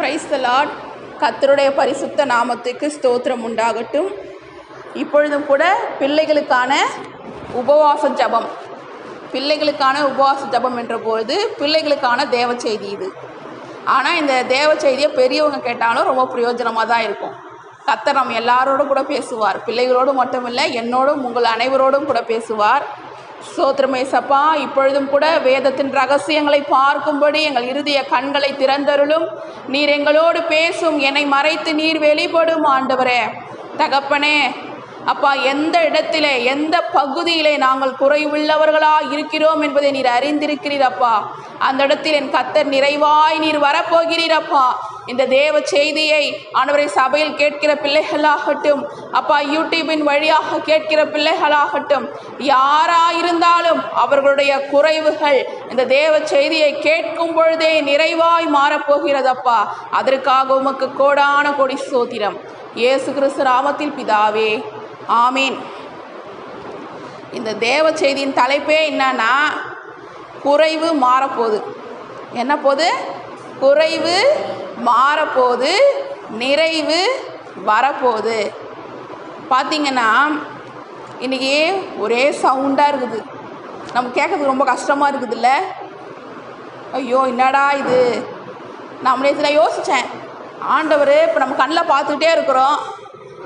Praise the Lord கத்தருடைய பரிசுத்த நாமத்துக்கு ஸ்தோத்திரம் உண்டாகட்டும். இப்பொழுதும் கூட பிள்ளைகளுக்கான உபவாச ஜபம். பிள்ளைகளுக்கான உபவாச ஜெபம் என்ற பொழுது பிள்ளைகளுக்கான தேவ செய்தி இது. ஆனால் இந்த தேவ செய்தியை பெரியவங்க கேட்டாலும் ரொம்ப பிரயோஜனமாக தான் இருக்கும். கத்தர் நம்ம எல்லாரோடும் கூட பேசுவார். பிள்ளைகளோடு மட்டும் இல்லை என்னோடும் உங்கள் அனைவரோடும் கூட பேசுவார். சோத்திரமேசப்பா இப்பொழுதும் கூட வேதத்தின் ரகசியங்களை பார்க்கும்படி எங்கள் இருதய கண்களை திறந்தருளும். நீர் எங்களோடு பேசும் என்னை மறைத்து நீர் வெளிப்படும் ஆண்டவரே. தகப்பனே அப்பா எந்த இடத்திலே எந்த பகுதியிலே நாங்கள் குறைவுள்ளவர்களாக இருக்கிறோம் என்பதை நீர் அறிந்திருக்கிறீர் அப்பா. அந்த இடத்தில் என் கத்தர் நிறைவாய் நீர் வரப்போகிறீர் அப்பா. இந்த தேவ செய்தியை ஆண்டவரை சபையில் கேட்கிற பிள்ளைகளாகட்டும் அப்பா யூடியூபின் வழியாக கேட்கிற பிள்ளைகளாகட்டும் யாராயிருந்தாலும் அவர்களுடைய குறைவுகள் இந்த தேவ செய்தியை கேட்கும் பொழுதே நிறைவாய் மாறப்போகிறதப்பா. அதற்காக உமக்கு கோடான கொடி சோத்திரம். இயேசு கிறிஸ்து ராமத்தில் பிதாவே ஆமீன். இந்த தேவ செய்தியின் தலைப்பே என்னன்னா குறைவு மாறப்போகுது. என்ன போகுது? குறைவு மாறப்போகுது நிறைவு வரப்போகுது. பார்த்தீங்கன்னா இன்றைக்கி ஒரே சவுண்டாக இருக்குது. நம்ம கேட்கறதுக்கு ரொம்ப கஷ்டமாக இருக்குதுல்ல? ஐயோ என்னடா இது? நான் நேற்று யோசித்தேன் ஆண்டவர் இப்போ நம்ம கண்ணில் பார்த்துக்கிட்டே இருக்கிறோம்.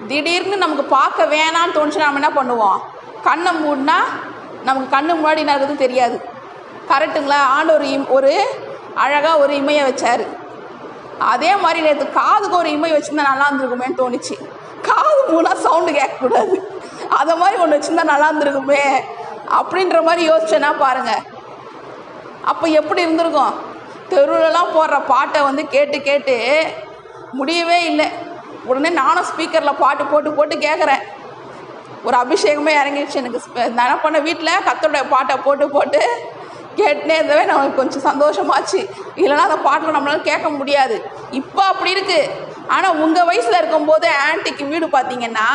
திடீர்னு நமக்கு பார்க்க வேணான்னு தோணுச்சுன்னா நம்ம என்ன பண்ணுவோம்? கண்ணை மூடினா நமக்கு கண்ணு முன்னாடி என்ன இருக்குதுன்னு தெரியாது. கரெக்டுங்களா ஆண்டவர் இம் ஒரு அழகாக ஒரு இமையை வச்சார். அதே மாதிரி நேற்று காதுக்கு ஒரு இமை வச்சுருந்தா நல்லா இருந்திருக்குமேன்னு தோணுச்சு. காது மூலம் சவுண்டு கேட்கக்கூடாது. அதை மாதிரி ஒன்று வச்சுருந்தா நல்லா இருந்திருக்குமே அப்படின்ற மாதிரி யோசிச்சேன்னா பாருங்கள் அப்போ எப்படி இருந்திருக்கும்? தெருவிலலாம் போடுற பாட்டை வந்து கேட்டு கேட்டு முடியவே இல்லை. உடனே நானும் ஸ்பீக்கரில் பாட்டு போட்டு போட்டு கேட்குறேன் ஒரு அபிஷேகமே இறங்கிடுச்சு எனக்கு. நான் என்ன பண்ண வீட்டில் கத்தோட பாட்டை போட்டு போட்டு கேட்டுனே இருந்தவே நமக்கு கொஞ்சம் சந்தோஷமாச்சு. இல்லைன்னா அந்த பாட்டில் நம்மளால கேட்க முடியாது. இப்போ அப்படி இருக்குது ஆனால் உங்கள் வயசில் இருக்கும்போது ஆன்ட்டிக்கு வீடு பார்த்தீங்கன்னா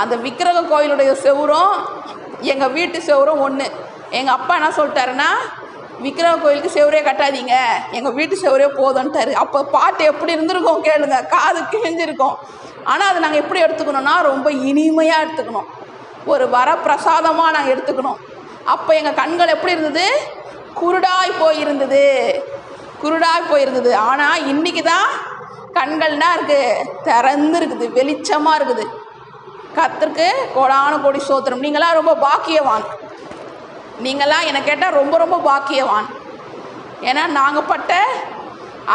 அந்த விக்கிரக கோயிலுடைய செவுரும் எங்கள் வீட்டு செவுரும் ஒன்று எங்கள் அப்பா என்ன சொல்லிட்டாருன்னா விக்கிரக கோயிலுக்கு செவரே கட்டாதீங்க. எங்கள் வீட்டு செவரே போதும்ட்டாரு அப்போ பாட்டு எப்படி இருந்திருக்கும் கேளுங்க. காது கிழிஞ்சிருக்கோம். ஆனால் அதை நாங்கள் எப்படி எடுத்துக்கணும்னா ரொம்ப இனிமையாக எடுத்துக்கணும். ஒரு வரப்பிரசாதமாக நாங்கள் எடுத்துக்கணும். அப்போ எங்கள் கண்கள் எப்படி இருந்தது? குருடாய் போயிருந்தது. குருடாய் போயிருந்தது. ஆனால் இன்னைக்கு தான் கண்கள்னா இருக்குது திறந்து இருக்குது வெளிச்சமாக இருக்குது. கத்திற்கு கோடான கோடி சோத்திரம் நீங்களாம் ரொம்ப பாக்கியவான். நீங்களாம் என்னை கேட்டால் ரொம்ப ரொம்ப பாக்கியவான். ஏன்னா நாங்கள் பட்ட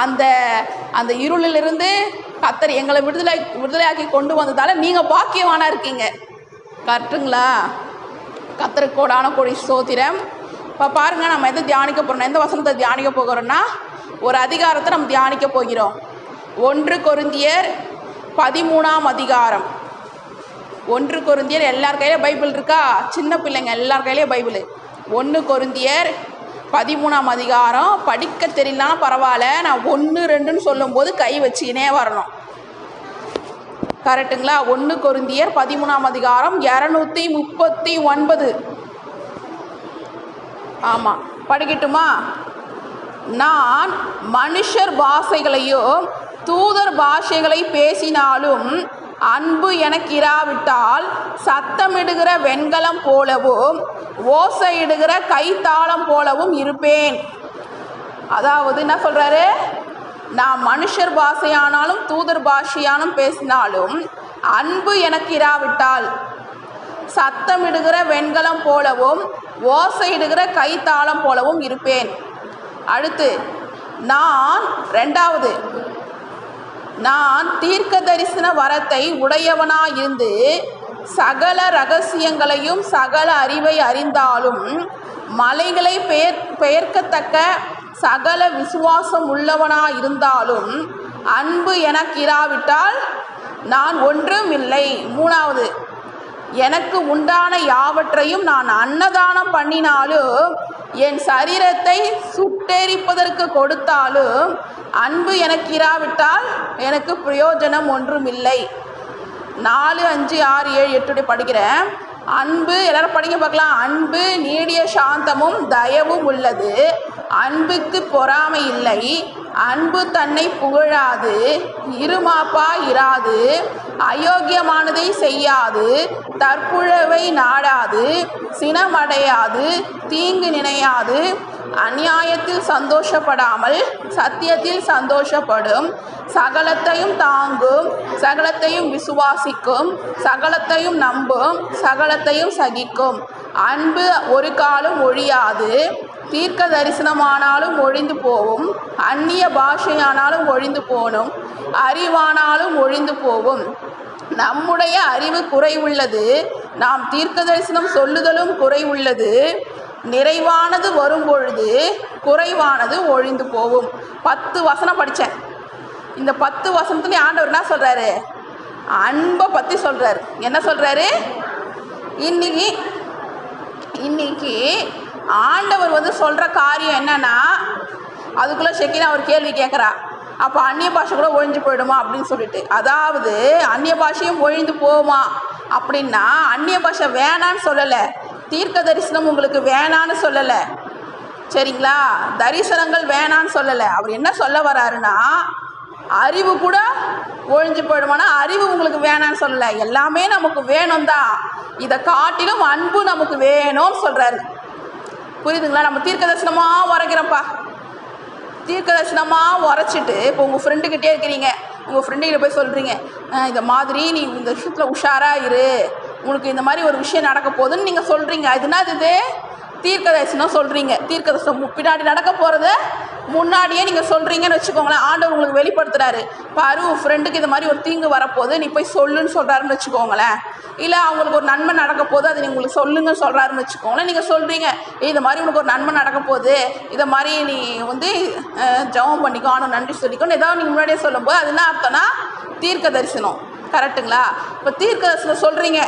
அந்த அந்த இருளிலிருந்து கத்தர் எங்களை விடுதலை விடுதலையாக்கி கொண்டு வந்ததால் நீங்கள் பாக்கியவானாக இருக்கீங்க. கரெக்டுங்களா கத்தருக்கோடான கொடி சோதிரம் இப்போ பாருங்கள் நம்ம எதை தியானிக்க போகிறோம் எந்த வசனத்தை தியானிக்க போகிறோம்னா ஒரு அதிகாரத்தை நம்ம தியானிக்க போகிறோம். ஒன்று கொருந்தியர் பதிமூணாம் அதிகாரம். ஒன்று கொருந்தியர் எல்லார் கையிலையும் பைபிள் இருக்கா? சின்ன பிள்ளைங்க எல்லார் கையிலையும் பைபிள். ஒன்று கொருந்தியர் பதிமூணாம் அதிகாரம். படிக்க தெரியலனா பரவாயில்ல. நான் ஒன்று ரெண்டுன்னு சொல்லும்போது கை வச்சுக்கினே வரணும். கரெக்டுங்களா? ஒன்று கொருந்தியர் பதிமூணாம் அதிகாரம் இரநூத்தி முப்பத்தி ஒன்பது. ஆமாம் படிக்கட்டுமா? நான் மனுஷர் பாஷைகளையும் தூதர் பாஷைகளை பேசினாலும் அன்பு எனக்கிராவிட்டால் சத்தமிடுகிற வெண்கலம் போலவும் ஓசையிடுகிற கைத்தாளம் போலவும் இருப்பேன். அதாவது என்ன சொல்கிறாரு நான் மனுஷர் பாஷையானாலும் தூதர் பாஷையானும் பேசினாலும் அன்பு எனக்கு இராவிட்டால் சத்தமிடுகிற வெண்கலம் போலவும் ஓசையிடுகிற கைத்தாளம் போலவும் இருப்பேன். அடுத்து நான் ரெண்டாவது நான் தீர்க்க தரிசன வரத்தை உடையவனாயிருந்து சகல ரகசியங்களையும் சகல அறிவை அறிந்தாலும் மலைகளை பெயர் பெயர்க்கத்தக்க சகல விசுவாசம் உள்ளவனாயிருந்தாலும் அன்பு எனக்கிராவிட்டால் நான் ஒன்றும் இல்லை. மூணாவது எனக்கு உண்டான யாவற்றையும் நான் அன்னதானம் பண்ணினாலும் என் சரீரத்தை சுட்டெரிப்பதற்கு கொடுத்தாலும் அன்பு எனக்கு இராவிட்டால் எனக்கு பிரயோஜனம் ஒன்றும் இல்லை நாலு அஞ்சு ஆறு ஏழு எட்டு படிக்கிறேன். அன்பு எல்லாரும் படிக்க பார்க்கலாம். அன்பு நீடிய சாந்தமும் தயவும் உள்ளது. அன்புக்கு பொறாமை இல்லை. அன்பு தன்னை புகழாது. இருமாப்பா இராது. அயோக்கியமானதை செய்யாது. தற்புழவை நாடாது. சினமடையாது. தீங்கு நினையாது. அநியாயத்தில் சந்தோஷப்படாமல் சத்தியத்தில் சந்தோஷப்படும். சகலத்தையும் தாங்கும். சகலத்தையும் விசுவாசிக்கும். சகலத்தையும் நம்பும். சகலத்தையும் சகிக்கும். அன்பு ஒரு காலம் ஒழியாது. தீர்க்க தரிசனமானாலும் ஒழிந்து போகும் அந்நிய பாஷையானாலும் ஒழிந்து போனும். அறிவானாலும் ஒழிந்து போகும். நம்முடைய அறிவு குறைவுள்ளது. நாம் தீர்க்க தரிசனம் சொல்லுதலும் குறைவுள்ளது. நிறைவானது வரும்பொழுது குறைவானது ஒழிந்து போகும். பத்து வசனம் படித்தேன் இந்த பத்து வசனத்துலேயும் ஆண்டவர் என்ன சொல்கிறாரு அன்பை பற்றி சொல்கிறாரு என்ன சொல்கிறாரு இன்னைக்கு இன்னைக்கு ஆண்டவர் வந்து சொல்கிற காரியம் என்னன்னா அதுக்குள்ளே செக்கின் அவர் கேள்வி கேட்குறா அப்போ அந்நிய பாஷை கூட ஒழிஞ்சு போயிடுமா அப்படின்னு சொல்லிட்டு. அதாவது அந்நிய பாஷையும் ஒழிந்து போகுமா அப்படின்னா அந்நிய பாஷை வேணான்னு சொல்லலை. தீர்க்க தரிசனம் உங்களுக்கு வேணான்னு சொல்லலை. சரிங்களா? தரிசனங்கள் வேணான்னு சொல்லலை. அவர் என்ன சொல்ல வராருன்னா அறிவு கூட ஒழிஞ்சு போயிடுமானா அறிவு உங்களுக்கு வேணான்னு சொல்லலை. எல்லாமே நமக்கு வேணும் தான் இதை காட்டிலும் அன்பு நமக்கு வேணும்னு சொல்கிறாரு புரியுதுங்களா? நம்ம தீர்க்க தரிசனமாக உரைக்கிறோம்ப்பா. தீர்க்க தரிசனமாக உரைச்சிட்டு இப்போ உங்கள் ஃப்ரெண்டுக்கிட்டே இருக்கிறீங்க. உங்கள் ஃப்ரெண்டுகிட்ட போய் சொல்கிறீங்க இந்த மாதிரி நீ இந்த விஷயத்தில் உஷாராக இரு. உனக்கு இந்த மாதிரி ஒரு விஷயம் நடக்க போகுதுன்னு நீங்கள் சொல்கிறீங்க அது இது? தீர்க்க தரிசனம் சொல்கிறீங்க தீர்க்க தரிசனம் பின்னாடி நடக்க போகிறத முன்னாடியே நீங்கள் சொல்கிறீங்கன்னு வச்சுக்கோங்களேன். ஆண்டவர் உங்களுக்கு வெளிப்படுத்துறாரு. பாரு உன் ஃப்ரெண்டுக்கு இது மாதிரி ஒரு தீங்கு வரப்போகுது. நீ போய் சொல்லுன்னு சொல்கிறாருன்னு வச்சுக்கோங்களேன். இல்லை அவங்களுக்கு ஒரு நன்மை நடக்க போகுது. அது நீ உங்களுக்கு சொல்லுங்கன்னு சொல்கிறாருன்னு வச்சுக்கோங்களேன். நீங்கள் சொல்கிறீங்க இது மாதிரி உனக்கு ஒரு நன்மை நடக்க போகுது. இதை மாதிரி நீ வந்து ஜபம் ஜெபம் பண்ணிக்கோ ஆனால் நன்றி சொல்லிக்கோன்னு ஏதாவது நீங்கள் முன்னாடியே சொல்லும்போது அது என்ன அர்த்தம்னா தீர்க்க தரிசனம் கரெக்ட்டுங்களா இப்போ தீர்க்க தரிசனம் சொல்கிறீங்க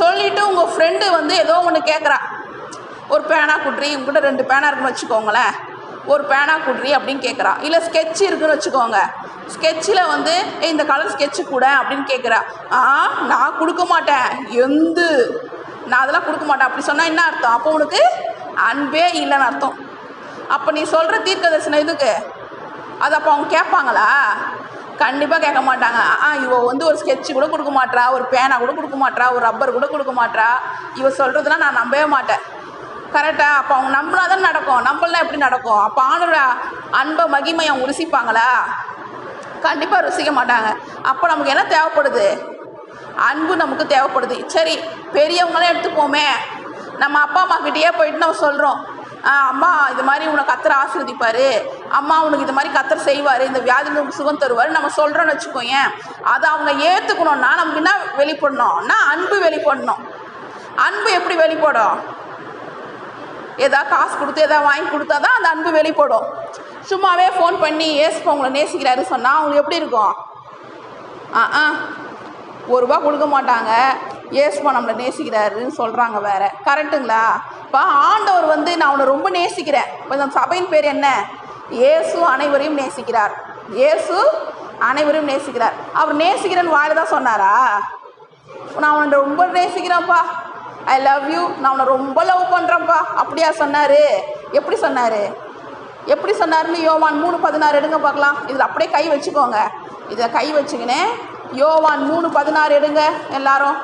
சொல்லிவிட்டு உங்கள் ஃப்ரெண்டு வந்து ஏதோ ஒன்று கேட்குறா ஒரு பேனா குட்ரி உங்ககிட்ட ரெண்டு பேனா இருக்குன்னு வச்சுக்கோங்களேன். ஒரு பேனா குட்ரி அப்படின்னு கேட்குறா இல்லை ஸ்கெட்ச் இருக்குன்னு வச்சுக்கோங்க. ஸ்கெட்சில் வந்து இந்த கலர் ஸ்கெட்சு கூட அப்படின்னு கேட்குறா ஆ நான் கொடுக்க மாட்டேன். எந்து? நான் அதெல்லாம் கொடுக்க மாட்டேன். அப்படி சொன்னால் என்ன அர்த்தம்? அப்போ உனக்கு அன்பே இல்லைன்னு அர்த்தம். அப்போ நீ சொல்கிற தீர்க்க தரிசனம் இதுக்கு அது அப்போ அவங்க கேட்பாங்களா கண்டிப்பாக கேட்க மாட்டாங்க. ஆ இவ வந்து ஒரு ஸ்கெட்சு கூட கொடுக்க மாட்டா ஒரு பேனா கூட கொடுக்க மாட்றா ஒரு ரப்பர் கூட கொடுக்க மாட்டா இவ சொல்கிறதுலாம் நான் நம்பவே மாட்டேன். கரெக்டாக அப்போ அவங்க நம்பினா தான் நடக்கும். நம்மளாம் எப்படி நடக்கும்? அப்போ ஆணோட அன்பை மகிமை அவங்க ருசிப்பாங்களா? கண்டிப்பாக ருசிக்க மாட்டாங்க. அப்போ நமக்கு என்ன தேவைப்படுது? அன்பு நமக்கு தேவைப்படுது. சரி பெரியவங்களே எடுத்துப்போமே. நம்ம அப்பா அம்மா கிட்டேயே போயிட்டு நம்ம சொல்கிறோம் அம்மா இது மாதிரி உன்னை கத்தரை ஆசீர்வதிப்பார். அம்மா உனக்கு இது மாதிரி கத்தர் செய்வார். இந்த வியாதி உனக்கு சுகம் தருவார் நம்ம சொல்கிறோன்னு வச்சுக்கோங்க அதை அவங்க ஏற்றுக்கணுன்னா நமக்கு என்ன வெளிப்படணும்னா அன்பு வெளிப்படணும்? அன்பு எப்படி வெளிப்படும்? ஏதாவது காசு கொடுத்து ஏதாவது வாங்கி கொடுத்தா தான் அந்த அன்பு வெளிப்படும். சும்மாவே ஃபோன் பண்ணி ஏசுப்பா உங்களை நேசிக்கிறாரு சொன்னால் அவங்களுக்கு எப்படி இருக்கும்? ஆ ஆ. ஒரு ரூபா கொடுக்க மாட்டாங்க. ஏசுப்பா நம்மளை நேசிக்கிறாருன்னு சொல்கிறாங்க வேற. கரெக்டுங்களா இப்போ ஆண்டவர் வந்து நான் அவனை ரொம்ப நேசிக்கிறேன். இப்போ சபையின் பேர் என்ன? இயேசு அனைவரையும் நேசிக்கிறார். இயேசு அனைவரையும் நேசிக்கிறார். அவர் நேசிக்கிறேன்னு வாயில தான் சொன்னாரா? நான் அவனை ரொம்ப நேசிக்கிறேன்ப்பா. ஐ லவ் யூ நான் உன்னை ரொம்ப லவ் பண்ணுறேன்ப்பா அப்படியா சொன்னார்? எப்படி சொன்னார்? எப்படி சொன்னார்னு யோவான் மூணு பதினாறு எடுங்க பார்க்கலாம். இதில் அப்படியே கை வச்சுக்கோங்க. இதில் கை வச்சுக்கினே யோவான் மூணு பதினாறு எடுங்க எல்லாரும்.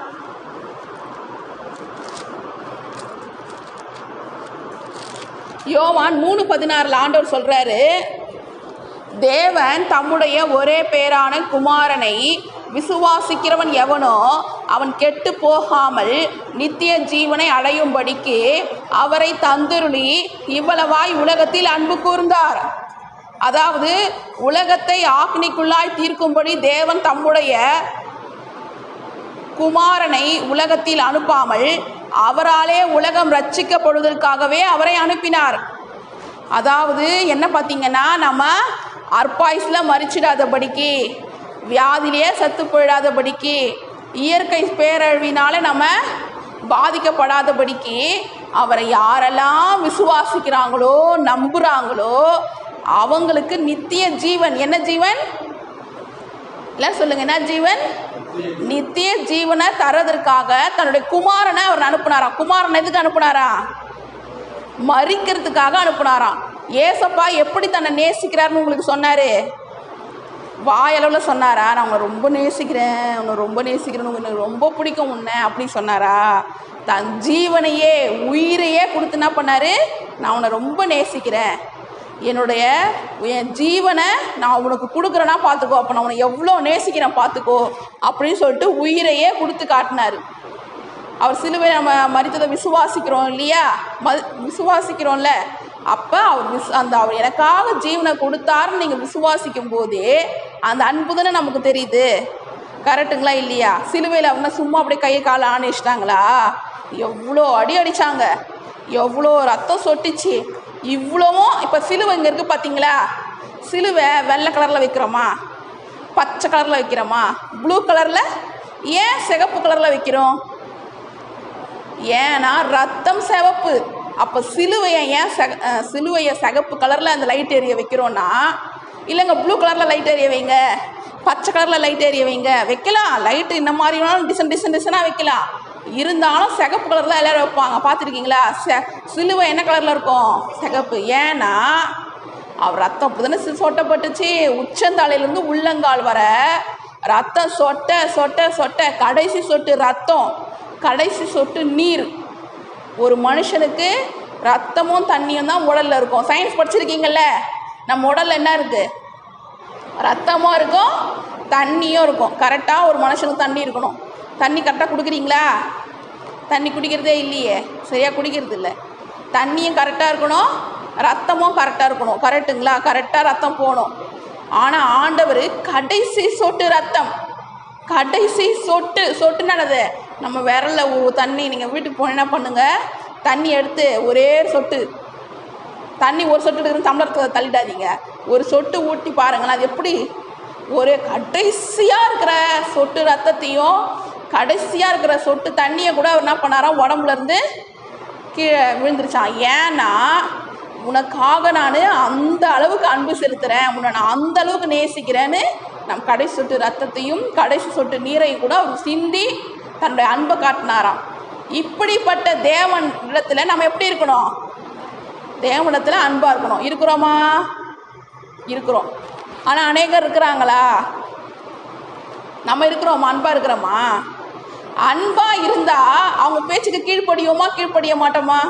யோவான் மூணு பதினாறில் ஆண்டவர் சொல்கிறாரு தேவன் தம்முடைய ஒரே பேரான குமாரனை விசுவாசிக்கிறவன் எவனோ அவன் கெட்டு போகாமல் நித்திய ஜீவனை அடையும்படிக்கு அவரை தந்துருளி இவ்வளவாய் உலகத்தில் அன்பு கூர்ந்தார். அதாவது உலகத்தை ஆக்னிக்குள்ளாய் தீர்க்கும்படி தேவன் தம்முடைய குமாரனை உலகத்தில் அனுப்பாமல் அவராலே உலகம் ரட்சிக்கப்படுவதற்காகவே அவரை அனுப்பினார். அதாவது என்ன பார்த்தீங்கன்னா நம்ம அற்பாயுசில் மறிச்சிடாதபடிக்கு வியாதிலேயே செத்து போயிடாதபடிக்கு இயற்கை பேரழிவினால நம்ம பாதிக்கப்படாதபடிக்கு அவரை யாரெல்லாம் விசுவாசிக்கிறாங்களோ நம்புகிறாங்களோ அவங்களுக்கு நித்திய ஜீவன். என்ன ஜீவன்? எல்லாம் சொல்லுங்க என்ன ஜீவன்? நித்திய ஜீவனை தரதற்காக தன்னுடைய குமாரனை அவர் அனுப்புனாரா? குமாரன் எதுக்கு அனுப்புனாரா? மறிக்கிறதுக்காக அனுப்புனாராம் ஏசப்பா எப்படி தன்னை நேசிக்கிறாருன்னு உங்களுக்கு சொன்னார்? வாயளவில் சொன்னாரா? நான் உன்னை ரொம்ப நேசிக்கிறேன். உன்னை ரொம்ப நேசிக்கிறேன் உனக்கு ரொம்ப பிடிக்கும் உன்னை அப்படி சொன்னாரா? தன் ஜீவனையே உயிரையே கொடுத்து என்ன பண்ணார்? நான் உன்னை ரொம்ப நேசிக்கிறேன். என்னுடைய என் ஜீவனை நான் உனக்கு கொடுக்குறேன்னா பார்த்துக்கோ அப்போ நான் உன்னை எவ்வளோ நேசிக்கிறேன் பார்த்துக்கோ அப்படின்னு சொல்லிட்டு உயிரையே கொடுத்து காட்டினார். அவர் சிலுவை நம்ம மறித்ததை விசுவாசிக்கிறோம் இல்லையா? ம விசுவாசிக்கிறோம்ல. அப்போ அவர் விஸ் அந்த அவர் எனக்காக ஜீவனை கொடுத்தாருன்னு நீங்கள் விசுவாசிக்கும் போதே அந்த அன்பு தானே நமக்கு தெரியுது. கரெக்டுங்களா இல்லையா? சிலுவையில் அவனா சும்மா அப்படியே கையை காலை ஆணிச்சிட்டாங்களா எவ்வளோ அடி அடித்தாங்க எவ்வளோ ரத்தம் சொட்டுச்சு. இவ்வளவும் இப்போ சிலுவை இங்கே இருக்குது பார்த்தீங்களா சிலுவை வெள்ளை கலரில் வைக்கிறோமா? பச்சை கலரில் வைக்கிறோமா? ப்ளூ கலரில்? ஏன் சிகப்பு கலரில் வைக்கிறோம்? ஏன்னா ரத்தம் சிவப்பு. அப்போ சிலுவையை ஏன் சக சிலுவையை சிகப்பு கலரில் அந்த லைட் எரிய வைக்கிறோன்னா இல்லைங்க ப்ளூ கலரில் லைட் எரிய வைங்க பச்சை கலரில் லைட் எரிய வைங்க வைக்கலாம். லைட்டு இந்த மாதிரி வேணாலும் டிசைன் டிசைன் டிசைனாக வைக்கலாம். இருந்தாலும் சிகப்பு கலரில் எல்லோரும் வைப்பாங்க. பார்த்துருக்கீங்களா? செ சிலுவை என்ன கலரில் இருக்கும்? சிகப்பு. ஏன்னா அவர் ரத்தம் புதுன சொட்டப்பட்டுச்சு. உச்சந்தாலையிலேருந்து உள்ளங்கால் வர ரத்தம் சொட்ட சொட்ட சொட்ட. கடைசி சொட்டு ரத்தம். கடைசி சொட்டு நீர். ஒரு மனுஷனுக்கு ரத்தமும் தண்ணியும் தான் உடலில் இருக்கும். சயின்ஸ் படிச்சிருக்கீங்கல்ல? நம்ம உடலில் என்ன இருக்குது ரத்தமும் இருக்கும் தண்ணியும் இருக்கும். கரெக்டாக ஒரு மனுஷனுக்கு தண்ணி இருக்கணும். தண்ணி கரெக்டாக கொடுக்குறீங்களா? தண்ணி குடிக்கிறதே இல்லையே. சரியாக குடிக்கிறது இல்லை. தண்ணியும் கரெக்டாக இருக்கணும் ரத்தமும் கரெக்டாக இருக்கணும். கரெக்டுங்களா கரெக்டாக ரத்தம் போகணும். ஆனால் ஆண்டவர் கடைசி சொட்டு ரத்தம். கடைசி சொட்டு. சொட்டுன்னு நடது நம்ம விரலில் ஊ- தண்ணி நீங்கள் வீட்டுக்கு போனீங்கன்னா பண்ணுங்கள் தண்ணி எடுத்து ஒரே சொட்டு. தண்ணி ஒரு சொட்டு இருக்கிற டம்ளர் தள்ளிடாதீங்க. ஒரு சொட்டு ஊட்டி பாருங்களேன் அது எப்படி? ஒரு கடைசியாக இருக்கிற சொட்டு ரத்தத்தையும் கடைசியாக இருக்கிற சொட்டு தண்ணியை கூட அவர் என்ன பண்ணாராம் உடம்புலேருந்து கீழே விழுந்துருச்சான் ஏன்னா உனக்காக நான் அந்த அளவுக்கு அன்பு செலுத்துகிறேன் உன்னை நான் அந்த அளவுக்கு நேசிக்கிறேன்னு நம் கடைசி சொட்டு ரத்தத்தையும் கடைசி சொட்டு நீரையும் கூட அவர் சிந்தி தன்னுடைய அன்பை காட்டினாராம். இப்படிப்பட்ட தேவன் இடத்துல நம்ம எப்படி இருக்கணும்? தேவனிடத்தில் அன்பாக இருக்கணும். இருக்கிறோமா? இருக்கிறோம். ஆனால் அநேகர் இருக்கிறாங்களா? நம்ம இருக்கிறோமா? அன்பாக இருக்கிறோமா? அன்பாக இருந்தால் அவங்க பேச்சுக்கு கீழ்ப்படியோமா கீழ்ப்படிய மாட்டோமா?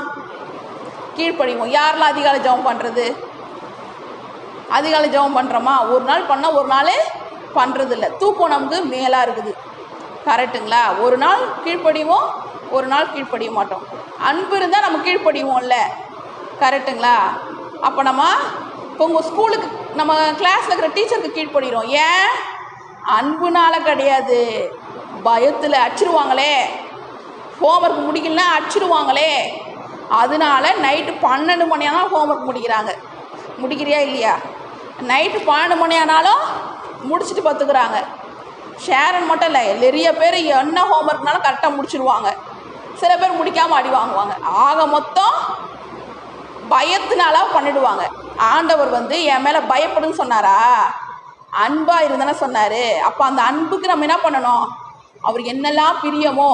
கீழ்ப்படிவோம். யாரெல்லாம் அதிகாலை ஜெபம் பண்ணுறது அதிகாலை ஜெபம் பண்ணுறோமா ஒரு நாள் பண்ணால் ஒரு நாள் பண்ணுறதில்ல தூக்கம் நமக்கு மேலாக இருக்குது. கரெக்டுங்களா? ஒரு நாள் கீழ்ப்படிவோம் ஒரு நாள் கீழ்ப்படிய மாட்டோம். அன்பு இருந்தால் நம்ம கீழ்ப்படிவோம்ல. கரெக்டுங்களா? அப்போ நம்ம இப்போ உங்கள் ஸ்கூலுக்கு நம்ம கிளாஸில் இருக்கிற டீச்சருக்கு கீழ்ப்படுகிறோம் ஏன்? அன்புனால கிடையாது. பயத்தில் அடிச்சிருவாங்களே. ஹோம்ஒர்க் முடிக்கலனா அடிச்சிருவாங்களே. அதனால நைட்டு பன்னெண்டு மணி ஆனாலும் ஹோம்ஒர்க் முடிக்கிறாங்க. முடிக்கிறியா இல்லையா? நைட்டு பன்னெண்டு மணி ஆனாலும் முடிச்சுட்டு பார்த்துக்குறாங்க ஷேரன் மட்டும் இல்லை நிறைய பேர் என்ன ஹோம்ஒர்க்னாலும் கரெக்டாக முடிச்சிருவாங்க. சில பேர் முடிக்காமல் அடி வாங்குவாங்க. ஆக மொத்தம் பயத்தினால பண்ணிடுவாங்க. ஆண்டவர் வந்து என் மேலே பயப்படுன்னு சொன்னாரா? அன்பாக இருந்தானே சொன்னார். அப்போ அந்த அன்புக்கு நம்ம என்ன பண்ணணும்? அவர் என்னெல்லாம் பிரியமோ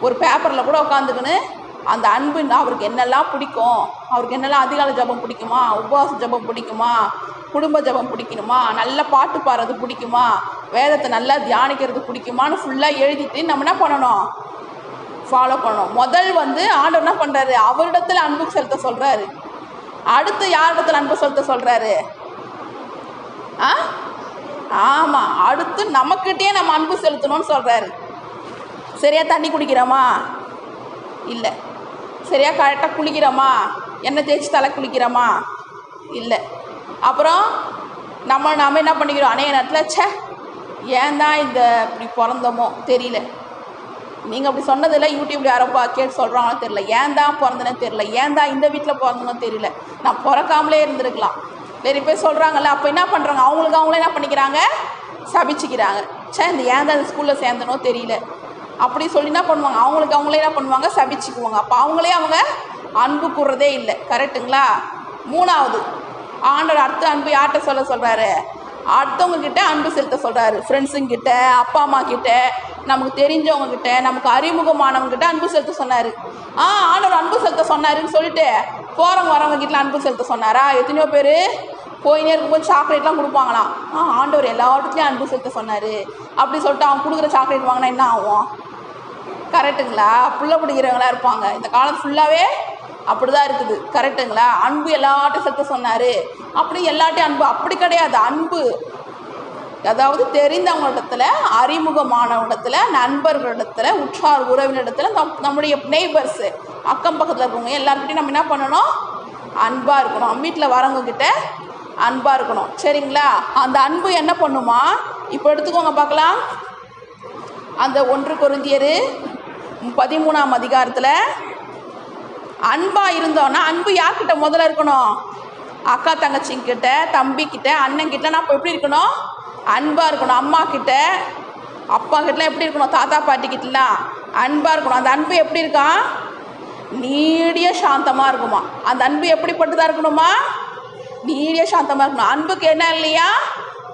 ஒரு பேப்பரில் கூட உட்காந்துக்கின்னு அந்த அன்பு அவருக்கு என்னெல்லாம் பிடிக்கும்? அவருக்கு என்னெல்லாம் அதிகால ஜெபம் பிடிக்குமா? உபவாச ஜெபம் பிடிக்குமா? குடும்ப ஜெபம் பிடிக்கணுமா? நல்ல பாட்டு பாடுறது பிடிக்குமா? வேதத்தை நல்லா தியானிக்கிறது பிடிக்குமான்னு ஃபுல்லாக எழுதிட்டு நம்ம என்ன பண்ணணும்? ஃபாலோ பண்ணணும். முதல் வந்து ஆண்டவர் என்ன பண்ணுறாரு அவரிடத்துல அன்பு செலுத்த சொல்கிறாரு அடுத்து யாரிடத்தில் அன்பு செலுத்த சொல்கிறாரு ஆ? ஆமாம் அடுத்து நமக்கிட்டே நம்ம அன்பு செலுத்தணும்னு சொல்கிறாரு சரியா தண்ணி குடிக்கிறோமா? இல்லை. சரியா கரெக்டாக குளிக்கிறோமா? எண்ணெய் தேய்ச்சி தலை குளிக்கிறோமா? இல்லை. அப்புறம் நம்ம நாம என்ன பண்ணிக்கிறோம்? அநேக நேரத்தில் ச்சே ஏன் தான் இந்த இப்படி பிறந்தோமோ தெரியல. நீங்கள் அப்படி சொன்னதில்ல யூடியூப்ல யாரோ பா கேட்டு சொல்கிறாங்களோ தெரியல. ஏன் தான் பிறந்தனே தெரியல. ஏன் தான் இந்த வீட்டில் பிறந்தனோ தெரியல. நான் பிறக்காமலே இருந்திருக்கலாம். நிறைய பேர் சொல்கிறாங்கல்ல அப்போ என்ன பண்ணுறாங்க அவங்களுக்கு அவங்களே என்ன பண்ணிக்கிறாங்க? சபிச்சுக்கிறாங்க. ச்சே இந்த ஏன் தான் இந்த ஸ்கூலில் சேர்ந்தனோ தெரியல. அப்படி சொல்லி என்ன பண்ணுவாங்க. அவங்களுக்கு அவங்களே என்ன பண்ணுவாங்க? சபிச்சுக்குவாங்க. அப்போ அவங்களே அவங்க அன்பு கூறுறதே இல்லை. கரெக்டுங்களா மூணாவது ஆண்டோட அடுத்த அன்பு யார்கிட்ட சொல்ல சொல்கிறாரு அடுத்தவங்க கிட்ட அன்பு செலுத்த சொல்கிறாரு ஃப்ரெண்ட்ஸுங்கிட்ட அப்பா அம்மா கிட்ட நமக்கு தெரிஞ்சவங்க கிட்ட நமக்கு அறிமுகமானவங்க கிட்ட அன்பு செலுத்த சொன்னார். ஆ ஆண்டவர் அன்பு செலுத்த சொன்னாருன்னு சொல்லிட்டு போகிறவங்க வரவங்க கிட்ட அன்பு செலுத்த சொன்னாரா? எத்தனையோ பேர் போயினே இருக்கும்போது சாக்லேட்லாம் கொடுப்பாங்களாம். ஆ ஆண்டவர் எல்லா இடத்துலையும் அன்பு செலுத்த சொன்னார். அப்படி சொல்லிட்டு அவன் கொடுக்குற சாக்லேட் வாங்கினா என்ன ஆகும்? கரெக்டுங்களா? புள்ள பிடிக்கிறவங்களா இருப்பாங்க. இந்த காலம் ஃபுல்லாகவே அப்படி தான் இருக்குது. கரெக்டுங்களா? அன்பு எல்லாட்டையும் செலுத்த சொன்னார். அப்படி எல்லாட்டையும் அன்பு அப்படி கிடையாது. அன்பு அதாவது தெரிந்தவங்க இடத்துல அறிமுகமான இடத்துல நண்பர்களிடத்துல உற்றார் உறவினிடத்துல நம் நம்முடைய நெய்பர்ஸு அக்கம் பக்கத்தில் இருக்கவங்க எல்லாருக்கிட்டையும் நம்ம என்ன பண்ணணும்? அன்பாக இருக்கணும். வீட்டில் வரவங்க கிட்ட அன்பாக இருக்கணும். சரிங்களா? அந்த அன்பு என்ன பண்ணுமா? இப்போ எடுத்துக்கோங்க பார்க்கலாம். அந்த ஒன்று கொருந்தியர் பதிமூணாம் அதிகாரத்தில் அன்பாக இருந்தோன்னா அன்பு யார்கிட்ட முதல்ல இருக்கணும்? அக்கா தங்கச்சிங்கிட்ட தம்பிக்கிட்ட அண்ணங்கிட்ட நான் இப்போ எப்படி இருக்கணும்? அன்பாக இருக்கணும். அம்மா கிட்ட அப்பா கிட்டலாம் எப்படி இருக்கணும்? தாத்தா பாட்டி கிட்டலாம் அன்பாக இருக்கணும். அந்த அன்பு எப்படி இருக்கான் நீடிய சாந்தமாக இருக்குமா? அந்த அன்பு எப்படிப்பட்டதாக இருக்கணுமா? நீடிய சாந்தமாக இருக்கணும். அன்புக்கு என்ன இல்லையா?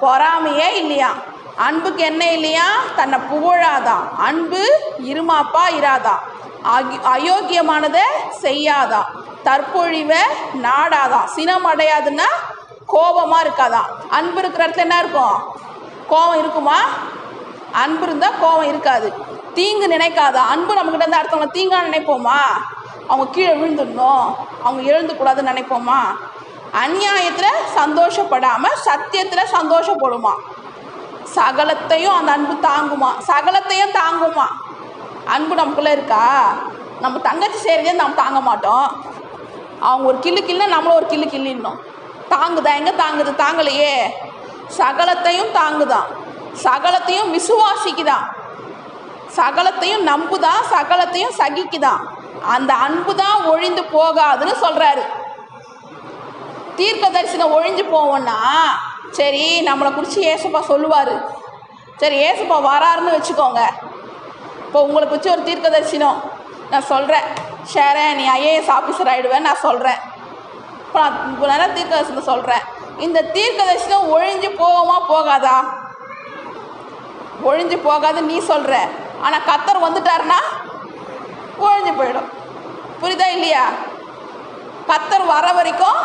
பொறாமையே இல்லையா? அன்புக்கு என்ன இல்லையா? தன்னை புகழாதான். அன்பு இருமாப்பா இராதா. அகி அயோக்கியமானதை செய்யாதான் தற்பொழிவை நாடாதான் சினம் அடையாதுன்னா கோபமாக இருக்காதான் அன்பு இருக்கிற இடத்துல என்ன இருக்கும்? கோபம் இருக்குமா? அன்பு இருந்தால் கோபம் இருக்காது. தீங்கு நினைக்காதா. அன்பு நம்மக்கிட்ட இருந்து அடுத்தவங்க தீங்கா நினைப்போமா? அவங்க கீழே விழுந்துடணும். அவங்க எழுந்துக்கூடாதுன்னு நினைப்போமா? அநியாயத்தில் சந்தோஷப்படாமல் சத்தியத்தில் சந்தோஷப்படுமா? சகலத்தையும் அந்த அன்பு தாங்குமா? சகலத்தையும் தாங்குமா? அன்பு நமக்குள்ளே இருக்கா? நம்ம தங்கச்சி செய்கிறதே நம்ம தாங்க மாட்டோம். அவங்க ஒரு கில்லு கில்லுனா நம்மளும் ஒரு கில்லு கிள்ளிடணும் தாங்குதா? எங்கே தாங்குது? தாங்கலையே. சகலத்தையும் தாங்குதான் சகலத்தையும் விசுவாசிக்குதான் சகலத்தையும் நம்புதான் சகலத்தையும் சகிக்குதான் அந்த அன்பு தான் ஒழிந்து போகாதுன்னு சொல்கிறாரு தீர்க்க தரிசனம் ஒழிஞ்சு போவோன்னா சரி நம்மளை குறித்து ஏசப்பா சொல்லுவார். சரி ஏசப்பா வராருன்னு வச்சுக்கோங்க. இப்போ உங்களுக்கு குறித்து ஒரு தீர்க்க தரிசனம் நான் சொல்கிறேன் ஷேரன் நீ ஐஏஎஸ் ஆஃபீஸர் ஆகிடுவேன் நான் சொல்கிறேன் இப்போ நான் இப்போ நேரம் தீர்க்க தரிசனம் சொல்கிறேன் இந்த தீர்க்க தரிசனம் ஒழிஞ்சு போகுமா போகாதா? ஒழிஞ்சு போகாது நீ சொல்கிற ஆனால் கத்தர் வந்துட்டாருன்னா ஒழிஞ்சு போயிடும். புரியுதா இல்லையா? கத்தர் வர வரைக்கும்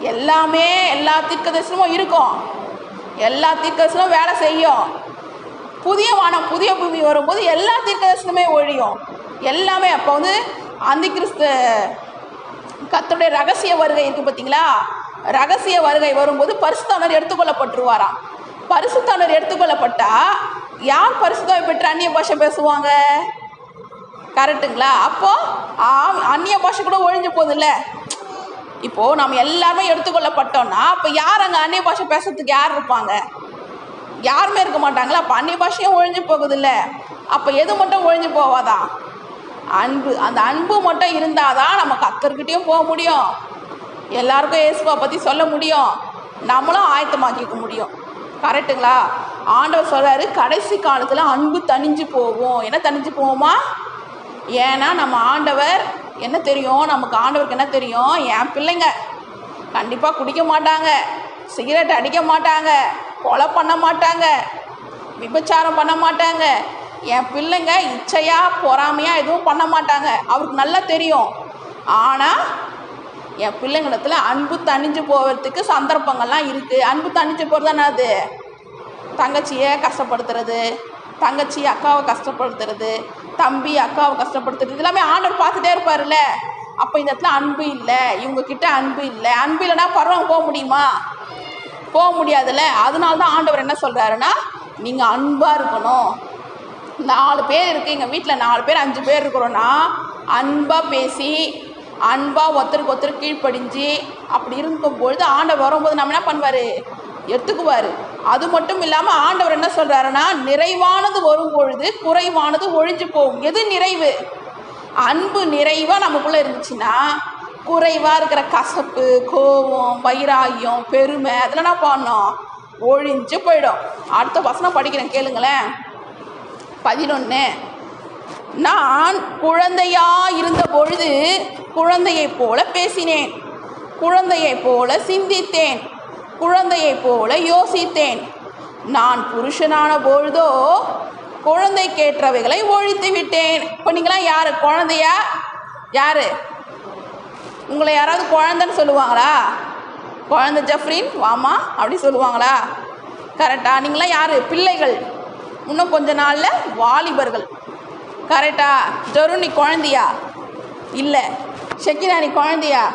எல்லாமே எல்லா தீர்க்கதரிசனமும் இருக்கும். எல்லா தீர்க்கதரிசனமும் வேலை செய்யும். புதிய வானம் புதிய பூமி வரும்போது எல்லா தீர்க்கதரிசனமே ஒழியும். எல்லாமே அப்போ வந்து அந்த கிறிஸ்து கத்தருடைய ரகசிய வருகை இருக்குது பார்த்தீங்களா ரகசிய வருகை வரும்போது பரிசுத்தானர் எடுத்துக்கொள்ளப்பட்டுருவாராம். பரிசுத்தானர் எடுத்துக்கொள்ளப்பட்டா யார் பரிசுத்தாவை பெற்று அந்நிய பாஷை பேசுவாங்க. கரெக்டுங்களா அப்போது ஆ- அந்நிய பாஷை கூட ஒழிஞ்சு போகுதுல்ல. இப்போது நம்ம எல்லாருமே எடுத்துக்கொள்ளப்பட்டோம்னா அப்போ யார் அங்கே அந்நிய பாஷை பேசுறதுக்கு யார் இருப்பாங்க? யாருமே இருக்க மாட்டாங்களா? அப்போ அந்நிய பாஷையும் ஒழிஞ்சு போகுதுல்ல. அப்போ எது மட்டும் ஒழிஞ்சு போவாதா? அன்பு. அந்த அன்பு மட்டும் இருந்தால் தான் நம்ம கத்தர்கிட்டையும் போக முடியும். எல்லாருக்கும் இயேசுவை பற்றி சொல்ல முடியும். நம்மளும் ஆயத்தமாக்கிக்க முடியும். கரெக்டுங்களா ஆண்டவர் சொல்கிறாரு கடைசி காலத்தில் அன்பு தணிஞ்சு போகும். என்ன தணிஞ்சு போகுமா? ஏன்னா நம்ம ஆண்டவர் என்ன தெரியும்? நமக்கு ஆண்டவருக்கு என்ன தெரியும்? என் பிள்ளைங்க கண்டிப்பாக குடிக்க மாட்டாங்க. சிகரெட் அடிக்க மாட்டாங்க. கொலை பண்ண மாட்டாங்க. விபச்சாரம் பண்ண மாட்டாங்க. என் பிள்ளைங்க இச்சையாக பொறாமையாக எதுவும் பண்ண மாட்டாங்க. அவருக்கு நல்லா தெரியும். ஆனால் என் பிள்ளைங்களிடத்துல அன்பு தணிஞ்சு போகிறதுக்கு சந்தர்ப்பங்கள்லாம் இருக்குது அன்பு தணிஞ்சு போகிறதானே அது தங்கச்சியை கஷ்டப்படுத்துறது தங்கச்சி அக்காவை கஷ்டப்படுத்துறது தம்பி அக்காவை கஷ்டப்படுத்துறது இதெல்லாமே ஆண்டவர் பார்த்துட்டே இருப்பார்ல அப்போ இந்த இடத்துல அன்பு இல்லை. இவங்கக்கிட்ட அன்பு இல்லை. அன்பு இல்லைன்னா பருவம் போக முடியுமா? போக முடியாதுல்ல. அதனால தான் ஆண்டவர் என்ன சொல்கிறாருன்னா நீங்கள் அன்பாக இருக்கணும். நாலு பேர் இருக்குது எங்கள் வீட்டில் நாலு பேர் அஞ்சு பேர் இருக்கிறோன்னா அன்பாக பேசி அன்பாக ஒருத்தருக்கு ஒருத்தர் கீழ்ப்படிஞ்சு அப்படி இருக்கும்பொழுது ஆண்டவர் வரும்போது நம்ம என்ன பண்ணுவார்? எடுத்துக்குவார் அது மட்டும் இல்லாமல் ஆண்டவர் என்ன சொல்கிறாருன்னா நிறைவானது வரும் பொழுது குறைவானது ஒழிஞ்சு போகும். எது நிறைவு? அன்பு நிறைவாக நமக்குள்ளே இருந்துச்சுன்னா குறைவாக இருக்கிற கசப்பு கோபம் வைராகியம் பெருமை அதெல்லாம் என்ன ஒழிஞ்சு போயிடும். அடுத்த வசனம் படிக்கிறேன் கேளுங்களேன். பதினொன்று நான் குழந்தையா இருந்த பொழுது குழந்தையைப் போல பேசினேன். குழந்தையைப் போல சிந்தித்தேன். குழந்தையைப் போல யோசித்தேன். நான் புருஷனான பொழுதோ குழந்தைக்கேற்றவைகளை ஒழித்து விட்டேன். இப்போ நீங்களாம் யார்? குழந்தையா? யார்? உங்களை யாராவது குழந்தைன்னு சொல்லுவாங்களா? குழந்தை ஜஃப்ரின் வாமா அப்படி சொல்லுவாங்களா? கரெக்டா நீங்களாம் யார்? பிள்ளைகள். இன்னும் கொஞ்ச நாளில் வாலிபர்கள். கரெக்டா ஜரு நீ குழந்தையா? இல்லை. செக்கிராணி நீ குழந்தையா?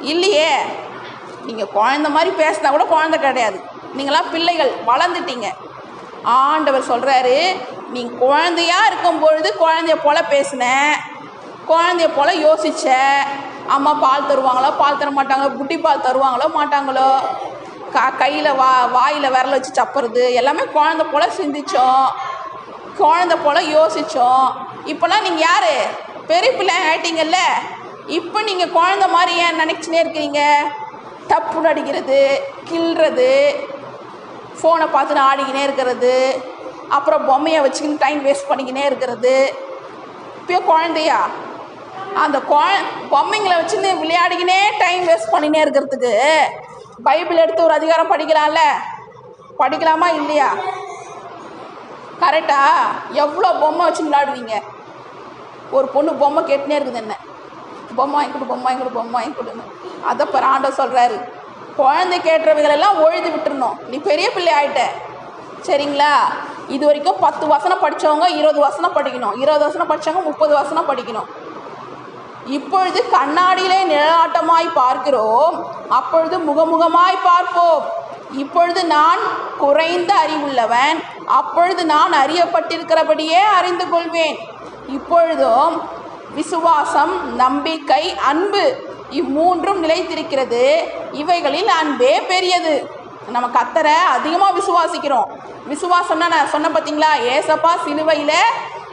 இல்லையே. நீங்கள் குழந்த மாதிரி பேசினா கூட குழந்தை கிடையாது. நீங்களாம் பிள்ளைகள் வளர்ந்துட்டீங்க. ஆண்டவர் சொல்கிறாரு நீ குழந்தையா இருக்கும் பொழுது குழந்தைய போல் பேசின குழந்தைய போல் யோசிச்ச. அம்மா பால் தருவாங்களோ பால் தர மாட்டாங்களோ புட்டி பால் தருவாங்களோ மாட்டாங்களோ. கா கையில் வா வாயில் விரல வச்சு சப்புறது எல்லாமே குழந்த போல் சிந்திச்சோம். குழந்த போல் யோசித்தோம் இப்போலாம் நீங்கள் யார்? பெரிய பிள்ளை ஆயிட்டீங்கல்ல இப்போ நீங்கள் குழந்த மாதிரி ஏன் நினச்சினே இருக்கிறீங்க டப்பு அடிக்கிறது கிள்றது ஃபோனை பார்த்துன்னு ஆடிக்கினே இருக்கிறது அப்புறம் பொம்மையை வச்சுக்கின்னு டைம் வேஸ்ட் பண்ணிக்கினே இருக்கிறது. இப்போ குழந்தையா? அந்த குழ பொம்மைங்களை வச்சுன்னு விளையாடிக்கினே டைம் வேஸ்ட் பண்ணினே இருக்கிறதுக்கு பைபிள் எடுத்து ஒரு அதிகாரம் படிக்கலாம்ல? படிக்கலாமா இல்லையா? கரெக்டா எவ்வளோ பொம்மை வச்சு விளையாடுவீங்க? ஒரு பொண்ணு பொம்மை கேட்டுனே இருக்குது என்ன? பொம்மை வாங்கி கொடு பொம்மை வாங்கி கொடு பொம்மை வாங்கி கொடுங்க அதை இப்போ ஆண்டவர் சொல்கிறாரு குழந்தை கேட்டுறவைகளெல்லாம் ஒழுது விட்டுறணும் நீ பெரிய பிள்ளை ஆயிட்ட. சரிங்களா? இது வரைக்கும் பத்து வசனம் படித்தவங்க இருபது வசனம் படிக்கணும். இருபது வசனம் படித்தவங்க முப்பது வசனம் படிக்கணும். இப்பொழுது கண்ணாடியிலே நிழலாட்டமாய் பார்க்கிறோம். அப்பொழுது முகமுகமாய் பார்ப்போம். இப்பொழுது நான் குறைந்த அறிவுள்ளவன். அப்பொழுது நான் அறியப்பட்டிருக்கிறபடியே அறிந்து கொள்வேன். இப்பொழுதும் விசுவாசம் நம்பிக்கை அன்பு இம்மூன்றும் நிலைத்திருக்கிறது. இவைகளில் அன்பே பெரியது. நம்ம கத்தரை அதிகமாக விசுவாசிக்கிறோம். விசுவாசம்னா நான் சொன்ன பார்த்தீங்களா? ஏசப்பா சிலுவையில்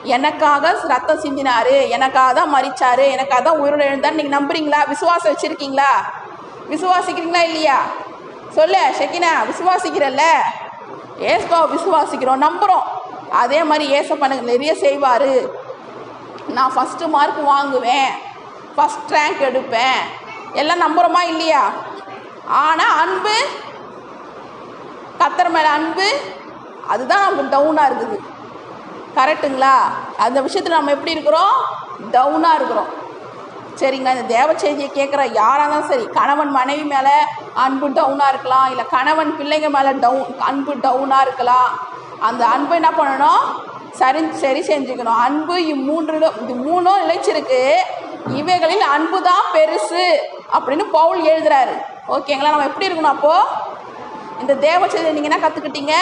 எனக்காக ரத்தம் சிந்தினாரு. எனக்காக தான் மறிச்சாரு எனக்காக தான் உயிரோடு எழுந்தார். நீங்கள் நம்புறீங்களா? விசுவாசம் வச்சுருக்கீங்களா? விசுவாசிக்கிறீங்களா இல்லையா? சொல்ல ஷெக்கினா விசுவாசிக்கிறல்ல? ஏசப்பா விசுவாசிக்கிறோம் நம்புகிறோம் அதே மாதிரி ஏசப்பா எனக்கு நிறைய செய்வார். நான் ஃபஸ்ட்டு மார்க் வாங்குவேன். ஃபஸ்ட் ரேங்க் எடுப்பேன். எல்லாம் நம்புகிறோமா இல்லையா? ஆனால் அன்பு கத்தர் மேலே அன்பு அதுதான் நமக்கு டவுனாக இருக்குது. கரெக்டுங்களா அந்த விஷயத்தில் நம்ம எப்படி இருக்கிறோம்? டவுனாக இருக்கிறோம். சரிங்களா? இந்த தேவ செய்தியை கேட்குற யாராக இருந்தாலும் சரி கணவன் மனைவி மேலே அன்பு டவுனாக இருக்கலாம். இல்லை கணவன் பிள்ளைங்க மேலே டவுன் அன்பு டவுனாக இருக்கலாம். அந்த அன்பை என்ன பண்ணணும்? சரி சரி செஞ்சுக்கணும். அன்பு இம்மூன்று இது மூணும் நிலைச்சிருக்கு. இவைகளில் அன்பு தான் பெருசு அப்படின்னு பவுல் எழுதுறாரு. ஓகேங்களா? நம்ம எப்படி இருக்கணும் அப்போது இந்த தேவ நீங்கள் என்ன கற்றுக்கிட்டீங்க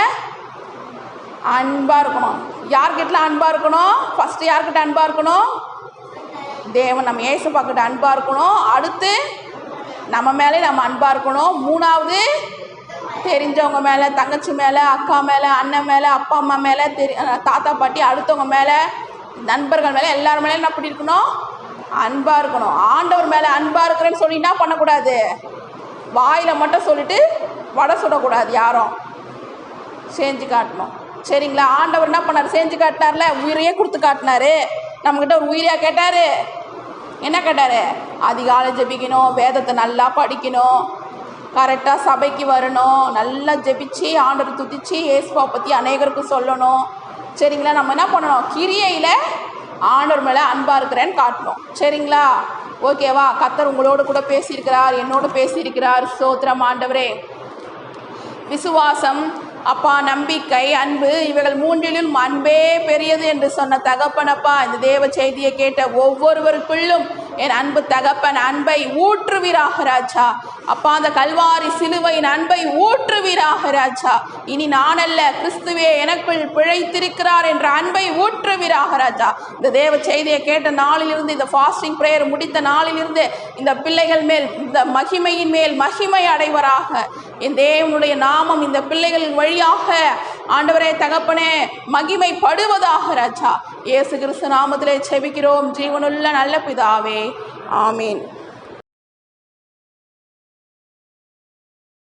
அன்பாக இருக்கணும். யார்கிட்ட அன்பாக இருக்கணும்? ஃபஸ்ட்டு யார்கிட்ட அன்பாக இருக்கணும்? தேவன் நம்ம ஏசப்பாக்கிட்ட அன்பாக இருக்கணும். அடுத்து நம்ம மேலே நம்ம அன்பாக இருக்கணும். மூணாவது தெரிஞ்சவங்க மேலே தங்கச்சி மேலே அக்கா மேலே அண்ணன் மேலே அப்பா அம்மா மேலே தெரி தாத்தா பாட்டி அடுத்தவங்க மேலே நண்பர்கள் மேலே எல்லார் மேலே என்ன அப்படி இருக்கணும் அன்பாக இருக்கணும். ஆண்டவர் மேலே அன்பாக இருக்கிறேன்னு சொல்லி என்ன பண்ணக்கூடாது? வாயில் மட்டும் சொல்லிட்டு வடை சுடக்கூடாது யாரும். செஞ்சு காட்டணும். சரிங்களா? ஆண்டவர் என்ன பண்ணார்? செஞ்சு காட்டினார்ல? உயிரையே கொடுத்து காட்டினாரு. நம்மக்கிட்ட ஒரு உயிரியாக கேட்டார். என்ன கேட்டார்? அதிகாலை ஜபிக்கணும் வேதத்தை நல்லா படிக்கணும். கரெக்டாக சபைக்கு வரணும். நல்லா ஜெபிச்சு ஆண்டவர் துதிச்சு ஏசுவா பற்றி அநேகருக்கு சொல்லணும். சரிங்களா? நம்ம என்ன பண்ணணும்? கிரியையில் ஆண்டவர் மேலே அன்பாக இருக்கிறேன்னு காட்டணும். சரிங்களா? ஓகேவா கத்தர் உங்களோடு கூட பேசியிருக்கிறார் என்னோடு பேசியிருக்கிறார். சோத்திரம் ஆண்டவரே. விசுவாசம் அப்பா நம்பிக்கை அன்பு இவைகள் மூன்றிலும் அன்பே பெரியது என்று சொன்ன தகப்பனப்பா இந்த தேவ செய்தியை கேட்ட ஒவ்வொருவருக்குள்ளும் என் அன்பு தகப்பன் அன்பை ஊற்றுவீராக ராஜா. அப்பா அந்த கல்வாரி சிலுவையின் அன்பை ஊற்றுவீராக ராஜா. இனி நானல்ல கிறிஸ்துவே எனக்குள் பிழைத்திருக்கிறார் என்ற அன்பை ஊற்றுவீராக ராஜா. இந்த தேவ செய்தியை கேட்ட நாளிலிருந்து இந்த ஃபாஸ்டிங் ப்ரேயர் முடித்த நாளிலிருந்து இந்த பிள்ளைகள் மேல் இந்த மகிமையின் மேல் மகிமை அடைவராக. என் தேவனுடைய நாமம் இந்த பிள்ளைகளின் வழியாக ஆண்டவரே தகப்பனே மகிமைப்படுவதாக ராஜா. இயேசு கிறிஸ்து நாமத்திலே செபிக்கிறோம். ஜீவனுள்ள நல்ல பிதாவே. ஆமீன்.